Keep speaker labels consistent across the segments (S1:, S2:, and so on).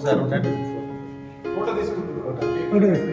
S1: ఒకసారి ఉండండి.
S2: ఫోటో తీసుకుంటుంది.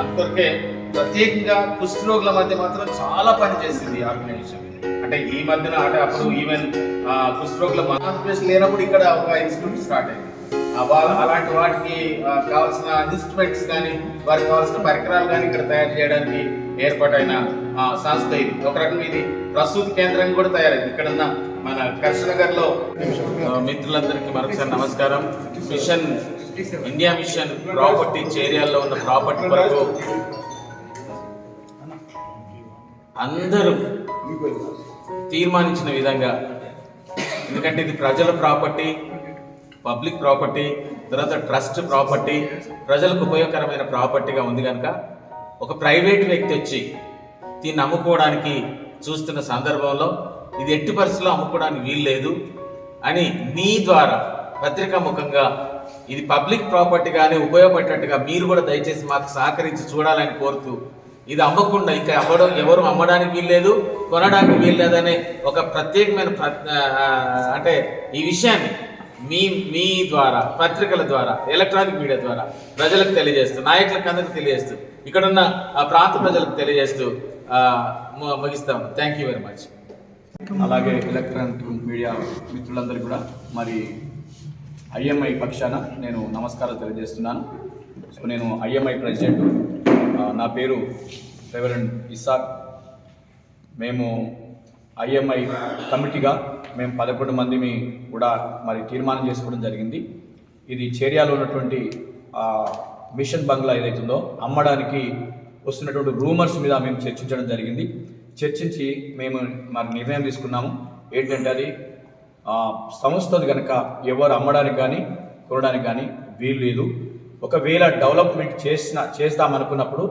S1: అందుకొరకే ప్రత్యేకంగా కుష్ఠరోగుల మధ్య మాత్రం చాలా పని చేసింది ఆర్గనైజేషన్. అంటే ఈ మధ్యన అంటే అప్పుడు ఈవెన్ కుష్ఠరోగుల ఆంధ్రప్రదేశ్ లేనప్పుడు ఇక్కడ ఒక ఇన్స్టిట్యూట్ స్టార్ట్ అయింది. వాళ్ళ అలాంటి వాటికి కావాల్సిన ఇన్స్ట్రుమెంట్స్ కానీ వారికి కావాల్సిన పరికరాలు కానీ ఇక్కడ తయారు చేయడానికి ఏర్పాటైన ఆ, సంస్థ ఇది. ఒక రకంగా ఇది ప్రసూతి కేంద్రం కూడా తయారైంది. ఇక్కడ ఉన్న మన కర్షనగర్లో మిత్రులందరికీ మరొకసారి నమస్కారం. మిషన్ ఇండియా మిషన్ ప్రాపర్టీ చేరియాల్లో ఉన్న ప్రాపర్టీ కొరకు అందరూ తీర్మానించిన విధంగా ఎందుకంటే ఇది ప్రజల ప్రాపర్టీ పబ్లిక్ ప్రాపర్టీ తర్వాత ట్రస్ట్ ప్రాపర్టీ ప్రజలకు ఉపయోగకరమైన ప్రాపర్టీగా ఉంది కనుక ఒక ప్రైవేట్ వ్యక్తి వచ్చి దీన్ని అమ్ముకోవడానికి చూస్తున్న సందర్భంలో ఇది ఎట్టి పరిస్థితుల్లో అమ్ముకోవడానికి వీలు లేదు అని మీ ద్వారా పత్రికా ముఖంగా ఇది పబ్లిక్ ప్రాపర్టీగానే ఉపయోగపడేటట్టుగా మీరు కూడా దయచేసి మాకు సహకరించి చూడాలని కోరుతూ ఇది అమ్మకుండా ఇంకా అమ్మడం ఎవరు అమ్మడానికి వీల్లేదు కొనడానికి వీల్లేదనే ఒక ప్రత్యేకమైన ప్ర- అంటే ఈ విషయాన్ని మీ మీ ద్వారా పత్రికల ద్వారా ఎలక్ట్రానిక్ మీడియా ద్వారా ప్రజలకు తెలియజేస్తూ నాయకులకు అందరికి తెలియజేస్తూ ఇక్కడున్న ఆ ప్రాంత ప్రజలకు తెలియజేస్తూ ముగిస్తాము ము- థ్యాంక్ యూ వెరీ మచ్
S3: అలాగే ఎలక్ట్రానిక్ మీడియా మిత్రులందరూ కూడా మరి ఐఎంఐ పక్షాన నేను నమస్కారాలు తెలియజేస్తున్నాను. సో నేను ఐఎంఐ ప్రెసిడెంట్ నా పేరు రెవరెండ్ ఇసాక్. మేము ఐఎంఐ కమిటీగా మేము పదకొండు మందిని కూడా మరి తీర్మానం చేసుకోవడం జరిగింది. ఇది చేరియాలో ఉన్నటువంటి మిషన్ బంగ్లా ఏదైతుందో అమ్మడానికి వస్తున్నటువంటి రూమర్స్ మీద మేము చర్చించడం జరిగింది. చర్చించి మేము మరి నిర్ణయం తీసుకున్నాము. ఏంటంటే అది ఆ, సంస్థది కనుక ఎవరు అమ్మడానికి కానీ కొనడానికి కానీ వీలు లేదు. ఒకవేళ డెవలప్మెంట్ చేసిన చేస్తామనుకున్నప్పుడు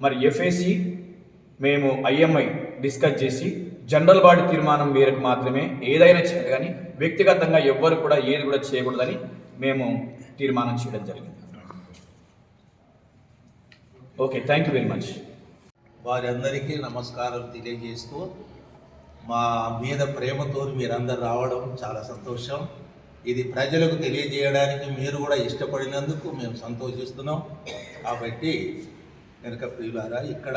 S3: మరి ఎఫ్ఏసి మేము ఐఎంఐ డిస్కస్ చేసి జనరల్ బాడీ తీర్మానం మేరకు మాత్రమే ఏదైనా చేయాలి కానీ వ్యక్తిగతంగా ఎవ్వరు కూడా ఏది కూడా చేయకూడదని మేము తీర్మానం చేయడం జరిగింది. Okay thank you very much.
S1: వారందరికీ నమస్కారం తెలియజేస్తూ మా మీద ప్రేమతో మీరందరు రావడం చాలా సంతోషం. ఇది ప్రజలకు తెలియజేయడానికి మీరు కూడా ఇష్టపడినందుకు మేము సంతోషిస్తున్నాం. కాబట్టి కనుక ప్రియులారా ఇక్కడ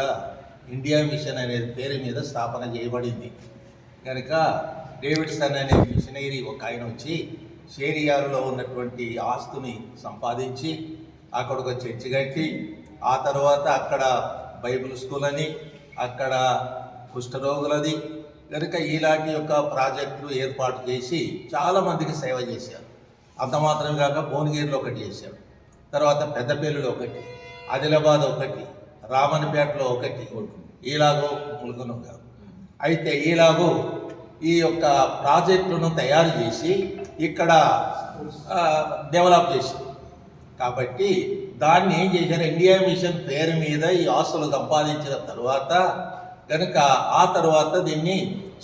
S1: ఇండియా మిషన్ అనే పేరు మీద స్థాపన చేయబడింది. కనుక డేవిడ్సన్ అనే మిషనరీ ఒక ఆయన వచ్చి షేరియాలో ఉన్నటువంటి ఆస్తుని సంపాదించి అక్కడ ఒక చర్చి కట్టి ఆ తర్వాత అక్కడ బైబిల్ స్కూల్ అని అక్కడ కుష్ఠరోగులది. కనుక ఇలాంటి యొక్క ప్రాజెక్టులు ఏర్పాటు చేసి చాలామందికి సేవ చేశారు. అంత మాత్రమే కాక భువనగిరిలో ఒకటి చేశారు. తర్వాత పెద్దపల్లిలో ఒకటి ఆదిలాబాద్ ఒకటి రామన్పేటలో ఒకటి ఈలాగో ములుగును కాదు అయితే ఈలాగో ఈ యొక్క ప్రాజెక్టును తయారు చేసి ఇక్కడ డెవలప్ చేసింది కాబట్టి దాన్ని ఏం చేశారు? ఇండియా మిషన్ పేరు మీద ఈ ఆస్తులు సంపాదించిన తర్వాత కనుక ఆ తర్వాత దీన్ని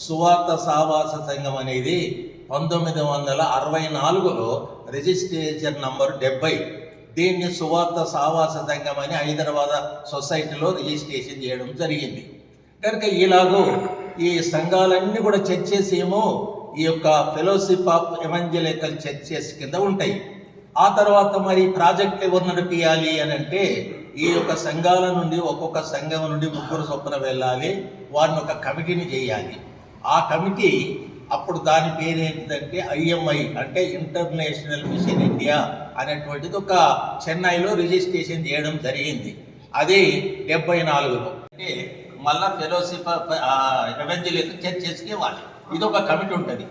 S1: సువార్త సావాస సంఘం అనేది పంతొమ్మిది వందల అరవై నాలుగులో రిజిస్ట్రేషన్ నంబర్ డెబ్బై దీన్ని సువార్త సావాస సంఘం అని హైదరాబాద్ సొసైటీలో రిజిస్ట్రేషన్ చేయడం జరిగింది. కనుక ఇలాగూ ఈ సంఘాలన్నీ కూడా చర్చెస్ ఏమో ఈ యొక్క ఫెలోషిప్ ఆఫ్ ఎవంజలికల్ చర్చెస్ కింద ఉంటాయి. ఆ తర్వాత మరి ప్రాజెక్ట్ ఎవరు నడిపించాలి అని అంటే ఈ యొక్క సంఘాల నుండి ఒక్కొక్క సంఘం నుండి ముగ్గురు చొప్పున వెళ్ళాలి వారిని ఒక కమిటీని చేయాలి. ఆ కమిటీ అప్పుడు దాని పేరు ఏంటిదంటే ఐఎంఐ అంటే ఇంటర్నేషనల్ మిషన్ ఇండియా అనేటువంటిది ఒక చెన్నైలో రిజిస్ట్రేషన్ చేయడం జరిగింది. అది డెబ్బై నాలుగులో. అంటే మళ్ళా ఫెలోషిప్ ఎవెంజలిక్ చర్చెస్కి వాళ్ళు ఇది ఒక కమిటీ ఉంటుంది.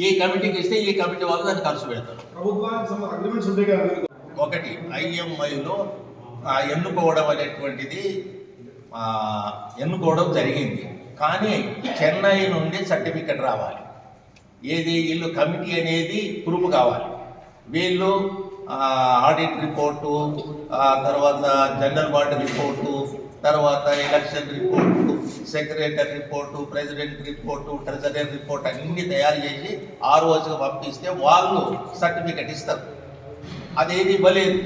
S1: ఈ కమిటీకి ఇస్తే ఈ కమిటీ వాళ్ళు దాన్ని ఖర్చు పెడతారు. ఒకటి ఐఎంఐలో ఎన్నుకోవడం అనేటువంటిది ఎన్నుకోవడం జరిగింది. కానీ చెన్నై నుండి సర్టిఫికెట్ రావాలి. ఏది వీళ్ళు కమిటీ అనేది ప్రూఫ్ కావాలి. వీళ్ళు ఆడిట్ రిపోర్టు తర్వాత జనరల్ బాడీ రిపోర్టు తర్వాత election report secretary report president report treasury report అన్ని తయారు చేసి ఆ రోజుకు పంపిస్తే వాళ్ళు సర్టిఫికెట్ ఇస్తారు. అదేది ఇవ్వలేదు.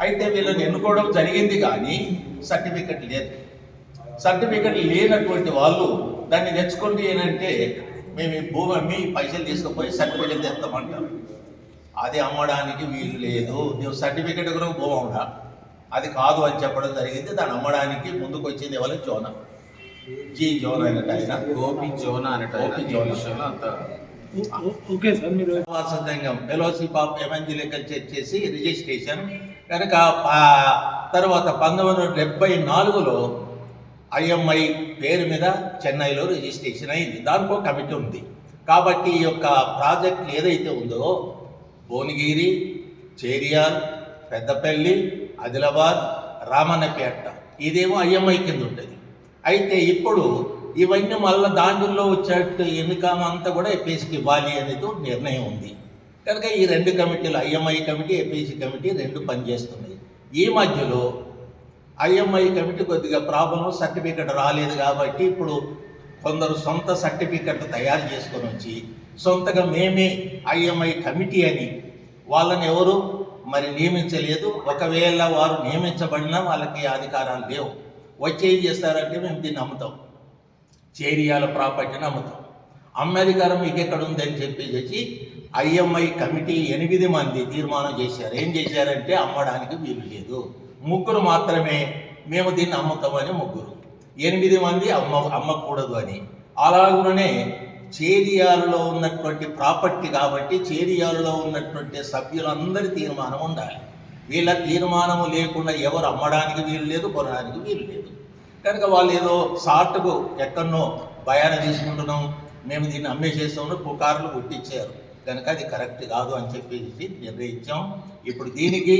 S1: అయితే వీళ్ళని ఎన్నుకోవడం జరిగింది కానీ సర్టిఫికెట్ లేదు. సర్టిఫికెట్ లేనటువంటి వాళ్ళు దాన్ని తెచ్చుకోండి ఏంటంటే మేము ఈ భూమి అమ్మి పైసలు తీసుకుపోయి సర్టిఫికెట్ తెస్తామంటారు. అది అమ్మడానికి వీలు లేదు. నువ్వు సర్టిఫికెట్ కూడా భూమి ఉండా అది కాదు అని చెప్పడం జరిగింది. దాన్ని అమ్మడానికి ముందుకు వచ్చింది ఎవరు? జోన. జీ జోన్ అయినట్టు ఆయన
S4: గోపి జోనా అనేట
S1: గోపి జోనా.
S4: విషయంలో అంత
S2: ఓకే సార్ మీరు
S1: వాస సంఘం ఫెలోషిప్ ఆఫ్ ఎవంజలికల్ చర్చ్ చేసి రిజిస్ట్రేషన్. కనుక తర్వాత పంతొమ్మిది వందల డెబ్బై నాలుగులో ఐఎంఐ పేరు మీద చెన్నైలో రిజిస్ట్రేషన్ అయింది. దానికో కమిటీ ఉంది. కాబట్టి ఈ యొక్క ప్రాజెక్ట్ ఏదైతే ఉందో భువనగిరి చేరియాల్ పెద్దపల్లి ఆదిలాబాద్ రామన్నపేట ఇదేమో ఐఎంఐ కింద ఉంటుంది. అయితే ఇప్పుడు ఇవన్నీ మళ్ళీ దాంట్లో వచ్చేట్టు ఇన్కమ్ అంతా కూడా ఎపిఎస్కి ఇవ్వాలి అనేది నిర్ణయం ఉంది. కనుక ఈ రెండు కమిటీలు ఐఎంఐ కమిటీ ఎఫ్ఏసీ కమిటీ రెండు పనిచేస్తున్నాయి. ఈ మధ్యలో ఐఎంఐ కమిటీ కొద్దిగా ప్రాబ్లం సర్టిఫికెట్ రాలేదు కాబట్టి ఇప్పుడు కొందరు సొంత సర్టిఫికెట్ తయారు చేసుకొని వచ్చి సొంతగా మేమే ఐఎంఐ కమిటీ అని వాళ్ళని ఎవరు మరి నియమించలేదు. ఒకవేళ వారు నియమించబడినా వాళ్ళకి అధికారాలు లేవు. వచ్చి ఏం చేస్తారంటే మేము దీన్ని అమ్ముతాం. చేరియాల ప్రాపర్టీని అమ్ముతాం. అమెరికారం మీకు ఎక్కడ ఉందని చెప్పేసి ఐఎంఐ కమిటీ ఎనిమిది మంది తీర్మానం చేశారు. ఏం చేశారంటే అమ్మడానికి వీలు లేదు. ముగ్గురు మాత్రమే మేము దీన్ని అమ్ముతామని ముగ్గురు. ఎనిమిది మంది అమ్మ అమ్మకూడదు అని. అలాగనే చేరియాలలో ఉన్నటువంటి ప్రాపర్టీ కాబట్టి చేరియాలలో ఉన్నటువంటి సభ్యులందరి తీర్మానం ఉండాలి. వీళ్ళ తీర్మానము లేకుండా ఎవరు అమ్మడానికి వీలు లేదు కొనడానికి వీలు లేదు కనుక వాళ్ళు ఏదో షార్ట్కు ఎక్కడనో భయాన తీసుకుంటున్నాం మేము దీన్ని అమ్మేసేస్తామని పుకార్లు పుట్టించారు కనుక అది కరెక్ట్ కాదు అని చెప్పేసి నిర్ణయించాం. ఇప్పుడు దీనికి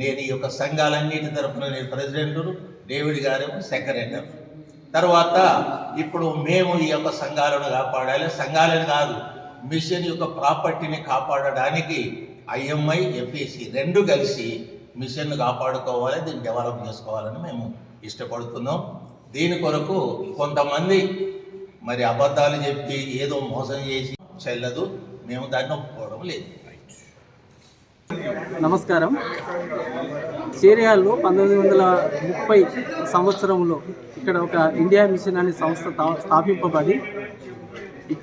S1: నేను ఈ యొక్క సంఘాలన్నిటి తరఫున నేను ప్రెసిడెంటును డేవిడ్ గారు సెక్రటరీ. తర్వాత ఇప్పుడు మేము ఈ యొక్క సంఘాలను కాపాడాలి. సంఘాలను కాదు మిషన్ యొక్క ప్రాపర్టీని కాపాడడానికి ఐఎంఐ ఎఫ్ఈసి రెండు కలిసి మిషన్ను కాపాడుకోవాలి దీన్ని డెవలప్ చేసుకోవాలని మేము ఇష్టపడుతున్నాం. దీని కొరకు కొంతమంది మరి అబద్ధాలు చెప్పి ఏదో మోసం చేసి చెల్లదు మేము దాన్ని ఒప్పుకోవడం లేదు.
S5: నమస్కారం. చేరియాల్లో పంతొమ్మిది వందల ముప్పై సంవత్సరంలో ఇక్కడ ఒక ఇండియా మిషన్ అనే సంస్థ స్థాపింపబడి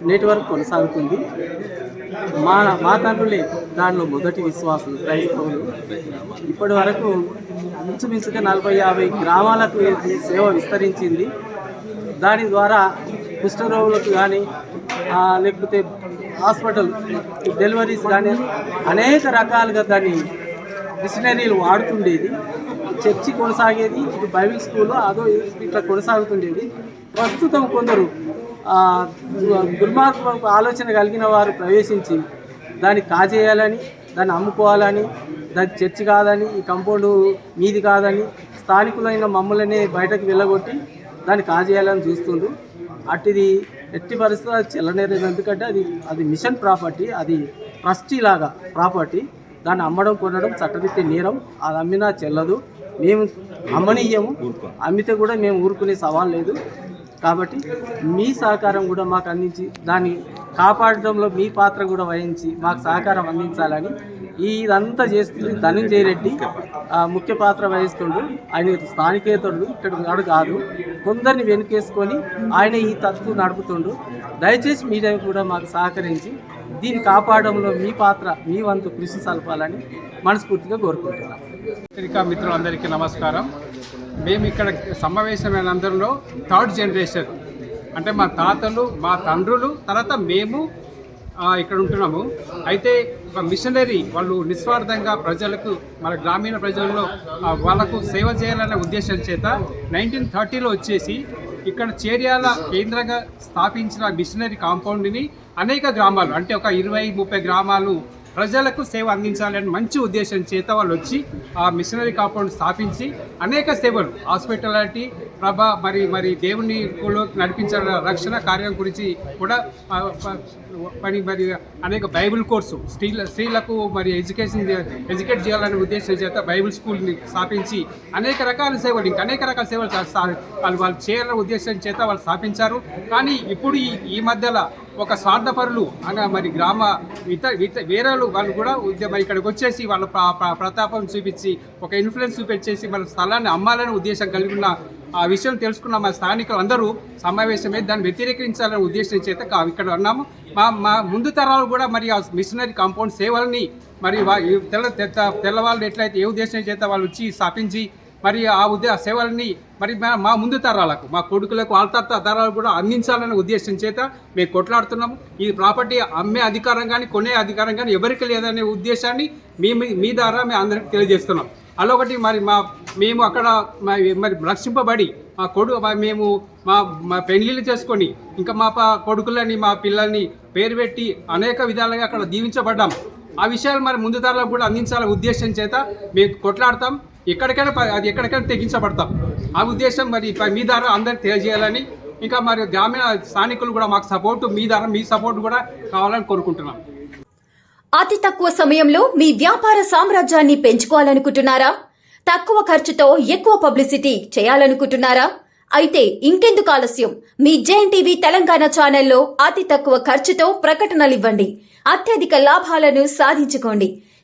S5: నేటి వరకు కొనసాగుతుంది. మా మా తండ్రులే దానిలో మొదటి విశ్వాసం క్రైస్తవులు. ఇప్పటి వరకు ఇంచుమించుగా నలభై యాభై గ్రామాలకు సేవ విస్తరించింది. దాని ద్వారా కుష్ఠరోగులకు కానీ లేకపోతే హాస్పిటల్ డెలివరీస్ కానీ అనేక రకాలుగా దాన్ని మిషనరీలు వాడుతుండేది. చర్చి కొనసాగేది ఇటు బైబిల్ స్కూల్ అదో ఇట్లా కొనసాగుతుండేది. ప్రస్తుతం కొందరు దుర్మార్గపు ఆలోచన కలిగిన వారు ప్రవేశించి దాన్ని కాజేయాలని దాన్ని అమ్ముకోవాలని దాని చర్చి కాదని ఈ కంపౌండ్ మీది కాదని స్థానికులైన మమ్మల్ని బయటకు వెళ్ళగొట్టి దాన్ని కాజేయాలని చూస్తుండ్రు. అట్టిది ఎట్టి పరిస్థితుల్లో అది చెల్లనేరేది. ఎందుకంటే అది అది మిషన్ ప్రాపర్టీ అది ట్రస్టీ లాగా ప్రాపర్టీ దాన్ని అమ్మడం కొనడం చట్టరీత్యా నేరం. అది అమ్మినా చెల్లదు. మేము అమ్మనీయము అమ్మితే కూడా మేము ఊరుకునే సవాల్ లేదు. కాబట్టి మీ సహకారం కూడా మాకు అందించి దాన్ని కాపాడడంలో మీ పాత్ర కూడా వహించి మాకు సహకారం అందించాలని ఈ ఇదంతా చేస్తుంది ధనంజయ రెడ్డి ముఖ్య పాత్ర వహిస్తుండు. ఆయన స్థానికేతరుడు ఇక్కడ ఉన్నాడు కాదు. కొందరిని వెనుకేసుకొని ఆయన ఈ తత్వం నడుపుతుండు. దయచేసి మీడియా కూడా మాకు సహకరించి దీన్ని కాపాడడంలో మీ పాత్ర మీ వంతు కృషి సల్పాలని మనస్ఫూర్తిగా కోరుకుంటున్నాను
S6: పత్రికా మిత్రులందరికీ నమస్కారం. మేము ఇక్కడ సమావేశమైన అందరిలో థర్డ్ జనరేషన్. అంటే మా తాతలు మా తండ్రులు తర్వాత మేము ఇక్కడ ఉంటున్నాము. అయితే ఒక మిషనరీ వాళ్ళు నిస్వార్థంగా ప్రజలకు మన గ్రామీణ ప్రజల్లో వాళ్ళకు సేవ చేయాలనే ఉద్దేశం చేత నైన్టీన్ థర్టీలో వచ్చేసి ఇక్కడ చేర్యాల కేంద్రంగా స్థాపించిన మిషనరీ కాంపౌండ్ని అనేక గ్రామాలు అంటే ఒక ఇరవై ముప్పై గ్రామాలు ప్రజలకు సేవ అందించాలని మంచి ఉద్దేశం చేత వాళ్ళు వచ్చి ఆ మిషనరీ కాంపౌండ్ స్థాపించి అనేక సేవలు హాస్పిటాలిటీ ప్రభ మరి మరి దేవుని కులో నడిపించాల రక్షణ కార్యం గురించి కూడా పని మరి అనేక బైబిల్ కోర్సు స్త్రీల స్త్రీలకు మరి ఎడ్యుకేషన్ ఎడ్యుకేట్ చేయాలనే ఉద్దేశం చేత బైబిల్ స్కూల్ని స్థాపించి అనేక రకాల సేవలు ఇంకా అనేక రకాల సేవలు వాళ్ళు వాళ్ళు చేయాలనే ఉద్దేశం చేత వాళ్ళు స్థాపించారు. కానీ ఇప్పుడు ఈ ఈ మధ్యలో ఒక స్వార్థపరులు అన్న మరి గ్రామ ఇతర ఇత వేరే వాళ్ళు కూడా ఉద్యమ ఇక్కడికి వచ్చేసి వాళ్ళ ప్రతాపం చూపించి ఒక ఇన్ఫ్లుయెన్స్ చూపించేసి మన స్థలాన్ని అమ్మాలనే ఉద్దేశం కలిగి ఉన్న ఆ విషయం తెలుసుకున్న మా స్థానికులు అందరూ సమావేశమై దాన్ని వ్యతిరేకించాలనే ఉద్దేశం చేత ఇక్కడ ఉన్నాము. మా మా ముందు తరాలు కూడా మరి ఆ మిషనరీ కాంపౌండ్ సేవల్ని మరి తెల్ల- తెల్లవాళ్ళు ఎట్లయితే ఏ ఉద్దేశం చేత వాళ్ళు వచ్చి స్థాపించి మరి ఆ ఉద్దే సేవలని మరి మా మా ముందు తరాలకు మా కొడుకులకు వాళ్ళ తర్వాత తరాలకు కూడా అందించాలనే ఉద్దేశం చేత మేము కొట్లాడుతున్నాము. ఈ ప్రాపర్టీ అమ్మే అధికారం కానీ కొనే అధికారం కానీ ఎవరికి లేదనే ఉద్దేశాన్ని మీ మీ- ద్వారా మేము అందరికి తెలియజేస్తున్నాం. అదొకటి మరి మా మేము అక్కడ మరి రక్షింపబడి మా కొడు మేము మా మా పెళ్ళిళ్ళు చేసుకొని ఇంకా మా కొడుకులని మా పిల్లల్ని పేరు పెట్టి అనేక విధాలుగా అక్కడ దీవించబడ్డాం. ఆ విషయాలు మరి ముందు తరాలకు కూడా అందించాలనే ఉద్దేశం చేత మేము కొట్లాడతాం. ఎక్కడికైనా ప- అది ఎక్కడికైనా తెగించబడతాం. ఆ ఉద్దేశం మరి మీ ద్వారా అందరికి తెలియజేయాలని ఇంకా మరి గ్రామీణ స్థానికులు కూడా మాకు సపోర్టు మీ ద్వారా మీ సపోర్ట్ కూడా కావాలని కోరుకుంటున్నాం.
S4: అతి తక్కువ సమయంలో మీ వ్యాపార సామ్రాజ్యాన్ని పెంచుకోవాలనుకుంటున్నారా? తక్కువ ఖర్చుతో ఎక్కువ పబ్లిసిటీ చేయాలనుకుంటున్నారా? అయితే ఇంకెందుకు ఆలస్యం. మీ జెఎన్ టీవీ తెలంగాణ ఛానల్లో అతి తక్కువ ఖర్చుతో ప్రకటనలివ్వండి అత్యధిక లాభాలను సాధించుకోండి.